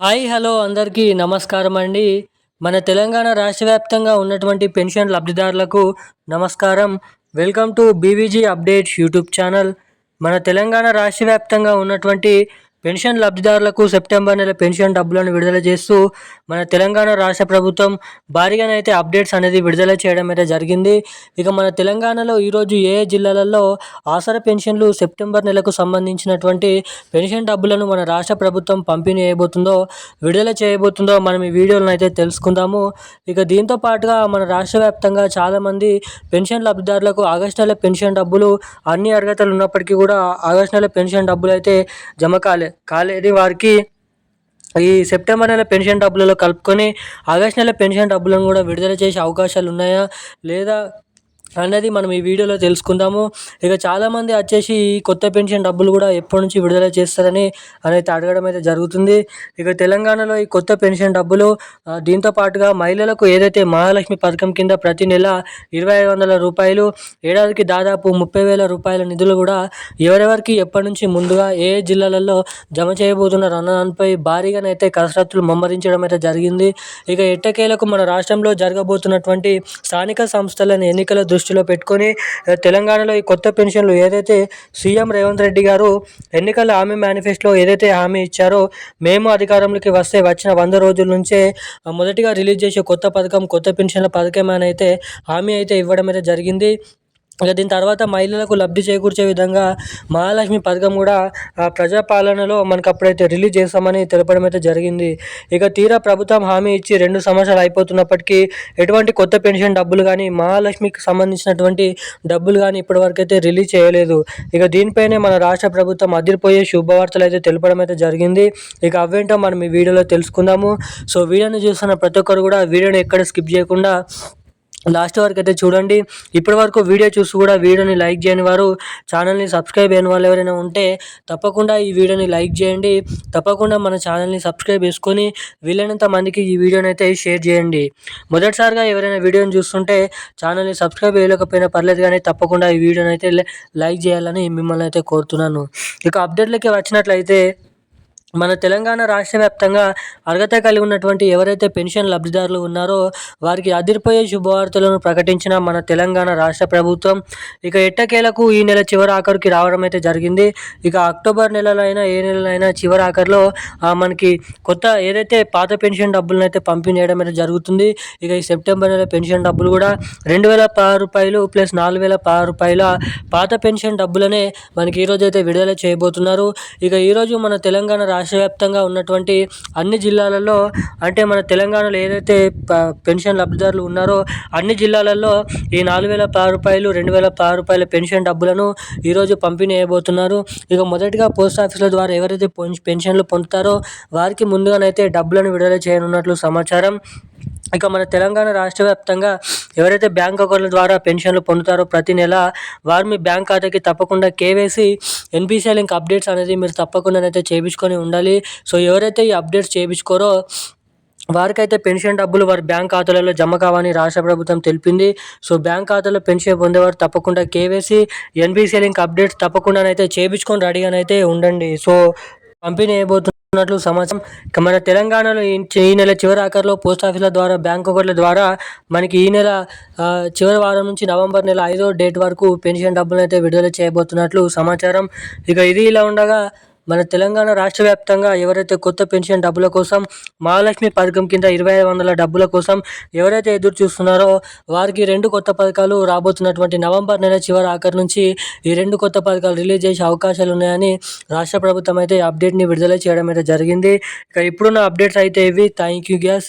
Hi hello అందరికీ నమస్కారం అండి. మన తెలంగాణ రాష్ట్ర వ్యాప్తంగా ఉన్నటువంటి పెన్షన్ లబ్ధిదారులకు నమస్కారం. Welcome to BVG updates YouTube channel. మన తెలంగాణ రాష్ట్ర వ్యాప్తంగా ఉన్నటువంటి పెన్షన్ లబ్ధిదారులకు సెప్టెంబర్ నెల పెన్షన్ డబ్బులను విడుదల చేస్తూ మన తెలంగాణ రాష్ట్ర ప్రభుత్వం భారీగానైతే అప్డేట్స్ అనేది విడుదల చేయడం అయితే జరిగింది. ఇక మన తెలంగాణలో ఈరోజు ఏ జిల్లాలలో ఆసర పెన్షన్లు సెప్టెంబర్ నెలకు సంబంధించినటువంటి పెన్షన్ డబ్బులను మన రాష్ట్ర ప్రభుత్వం పంపిణీ చేయబోతుందో విడుదల చేయబోతుందో మనం ఈ వీడియోలను అయితే తెలుసుకుందాము. ఇక దీంతో పాటుగా మన రాష్ట్ర వ్యాప్తంగా చాలామంది పెన్షన్ లబ్ధిదారులకు ఆగస్టు నెల పెన్షన్ డబ్బులు అన్ని అర్హతలు ఉన్నప్పటికీ కూడా ఆగస్టు నెల పెన్షన్ డబ్బులు అయితే జమ కాలే. కాలేజీ వారికి ఈ సెప్టెంబర్ నెల పెన్షన్ డబ్బులలో కలుపుకొని ఆగస్ట్ నెల పెన్షన్ డబ్బులను కూడా విడుదల చేసే అవకాశాలు ఉన్నాయా? లేదా అన్నది మనం ఈ వీడియోలో తెలుసుకుందాము. ఇక చాలామంది వచ్చేసి ఈ కొత్త పెన్షన్ డబ్బులు కూడా ఎప్పటి నుంచి విడుదల చేస్తారని అనేది అడగడం అయితే జరుగుతుంది. ఇక తెలంగాణలో ఈ కొత్త పెన్షన్ డబ్బులు దీంతో పాటుగా మహిళలకు ఏదైతే మహాలక్ష్మి పథకం కింద ప్రతి నెల ఇరవై ఐదు వందల రూపాయలు ఏడాదికి దాదాపు ముప్పై వేల రూపాయల నిధులు కూడా ఎవరెవరికి ఎప్పటి నుంచి ముందుగా ఏ జిల్లాలలో జమ చేయబోతున్నారు అన్న దానిపై భారీగానైతే కసరత్తులు మమ్మరించడం అయితే జరిగింది. ఇక ఎట్టకేలకు మన రాష్ట్రంలో జరగబోతున్నటువంటి స్థానిక సంస్థలను ఎన్నికల దృష్టి దృష్టిలో పెట్టుకొని తెలంగాణలో ఈ కొత్త పెన్షన్లు ఏదైతే సీఎం రేవంత్ రెడ్డి గారు ఎన్నికల హామీ మేనిఫెస్టోలో ఏదైతే హామీ ఇచ్చారో మేము అధికారంలోకి వస్తే వచ్చిన వంద రోజుల నుంచే మొదటిగా రిలీజ్ చేసే కొత్త పథకం కొత్త పెన్షన్ల పథకం అని అయితే హామీ అయితే ఇవ్వడం అయితే జరిగింది. ఇక దీని తర్వాత మహిళలకు లబ్ధి చేకూర్చే విధంగా మహాలక్ష్మి పథకం కూడా ప్రజాపాలనలో మనకు అప్పుడైతే రిలీజ్ చేస్తామని తెలపడం అయితే జరిగింది. ఇక తీరా ప్రభుత్వం హామీ ఇచ్చి రెండు సంవత్సరాలు అయిపోతున్నప్పటికీ ఎటువంటి కొత్త పెన్షన్ డబ్బులు కానీ మహాలక్ష్మికి సంబంధించినటువంటి డబ్బులు కానీ ఇప్పటివరకు అయితే రిలీజ్ చేయలేదు. ఇక దీనిపైనే మన రాష్ట్ర ప్రభుత్వం అదిరిపోయే శుభవార్తలు అయితే తెలపడం అయితే జరిగింది. ఇక అవేంటో మనం ఈ వీడియోలో తెలుసుకుందాము. సో వీడియోని చూస్తున్న ప్రతి ఒక్కరు కూడా వీడియోని ఎక్కడ స్కిప్ చేయకుండా లాస్ట్ వరకు అయితే చూడండి. ఇప్పటి వరకు వీడియో చూసి కూడా వీడియోని లైక్ చేయని వారు ఛానల్ని సబ్స్క్రైబ్ అయిన వాళ్ళు ఎవరైనా ఉంటే తప్పకుండా ఈ వీడియోని లైక్ చేయండి. తప్పకుండా మన ఛానల్ని సబ్స్క్రైబ్ చేసుకొని వీలైనంత మందికి ఈ వీడియోని అయితే షేర్ చేయండి. మొదటిసారిగా ఎవరైనా వీడియోని చూస్తుంటే ఛానల్ని సబ్స్క్రైబ్ చేయలేకపోయినా పర్లేదు కానీ తప్పకుండా ఈ వీడియోని అయితే లైక్ చేయాలని మిమ్మల్ని అయితే కోరుతున్నాను. ఇక అప్డేట్లకి వచ్చినట్లయితే మన తెలంగాణ రాష్ట్ర వ్యాప్తంగా అర్హత కలిగి ఉన్నటువంటి ఎవరైతే పెన్షన్ లబ్ధిదారులు ఉన్నారో వారికి అదిరిపోయే శుభవార్తలను ప్రకటించిన మన తెలంగాణ రాష్ట్ర ప్రభుత్వం ఇక ఎట్టకేలకు ఈ నెల చివరి ఆఖరికి రావడం అయితే జరిగింది. ఇక అక్టోబర్ నెలలైనా ఏ నెలలైనా చివరి ఆఖరిలో మనకి కొత్త ఏదైతే పాత పెన్షన్ డబ్బులను అయితే పంపిణీ చేయడం అయితే జరుగుతుంది. ఇక ఈ సెప్టెంబర్ నెల పెన్షన్ డబ్బులు కూడా రెండు వేల పది రూపాయలు ప్లస్ నాలుగు వేల పది రూపాయల పాత పెన్షన్ డబ్బులనే మనకి ఈరోజు అయితే విడుదల చేయబోతున్నారు. ఇక ఈరోజు మన తెలంగాణ రాష్ట్ర రాష్ట్ర వ్యాప్తంగా ఉన్నటువంటి అన్ని జిల్లాలలో అంటే మన తెలంగాణలో ఏదైతే పెన్షన్ లబ్ధిదారులు ఉన్నారో అన్ని జిల్లాలలో ఈ నాలుగు వేల పది రూపాయలు రెండు వేల పది రూపాయల పెన్షన్ డబ్బులను ఈరోజు పంపిణీ చేయబోతున్నారు. ఇక మొదటిగా పోస్ట్ ఆఫీసుల ద్వారా ఎవరైతే పెన్షన్లు పొందుతారో వారికి ముందుగానైతే డబ్బులను విడుదల చేయనున్నట్లు సమాచారం. ఇక మన తెలంగాణ రాష్ట్ర వ్యాప్తంగా ఎవరైతే బ్యాంక్ అకౌంట్ల ద్వారా పెన్షన్లు పొందుతారో ప్రతి నెల వారు మీ బ్యాంక్ ఖాతాకి తప్పకుండా కేవైసీ ఎన్పిసిఐ లింక్ అప్డేట్స్ అనేది మీరు తప్పకుండా అయితే చేయించుకొని ఉండాలి. సో ఎవరైతే ఈ అప్డేట్స్ చేయించుకోరో వారికైతే పెన్షన్ డబ్బులు వారి బ్యాంక్ ఖాతాలలో జమ కావని రాష్ట్ర ప్రభుత్వం తెలిపింది. సో బ్యాంక్ ఖాతాలో పెన్షన్ పొందేవారు తప్పకుండా కేవైసీ ఎన్బిసి లింక్ అప్డేట్స్ తప్పకుండానైతే చేయించుకొని రెడీగానైతే ఉండండి. సో పంపిణీ అయిపోతుంది ఉన్నట్లు సమాచారం. మన తెలంగాణలో ఈ నెల చివరి ఆఖరిలో పోస్ట్ ఆఫీసుల ద్వారా బ్యాంక్ అకౌంట్ల ద్వారా మనకి ఈ నెల చివరి వారం నుంచి నవంబర్ నెల ఐదో డేట్ వరకు పెన్షన్ డబ్బులు అయితే విడుదల చేయబోతున్నట్లు సమాచారం. ఇక ఇది ఇలా ఉండగా మన తెలంగాణ రాష్ట్ర వ్యాప్తంగా ఎవరైతే కొత్త పెన్షన్ డబ్బుల కోసం మహాలక్ష్మి పథకం కింద ఇరవై ఐదు వందల డబ్బుల కోసం ఎవరైతే ఎదురు చూస్తున్నారో వారికి రెండు కొత్త పథకాలు రాబోతున్నటువంటి నవంబర్ నెల చివరి ఆఖరి నుంచి ఈ రెండు కొత్త పథకాలు రిలీజ్ చేసే అవకాశాలు ఉన్నాయని రాష్ట్ర ప్రభుత్వం అయితే అప్డేట్ని విడుదల చేయడం అయితే జరిగింది. ఇక ఇప్పుడున్న అప్డేట్స్ అయితే ఇవి. Thank you guys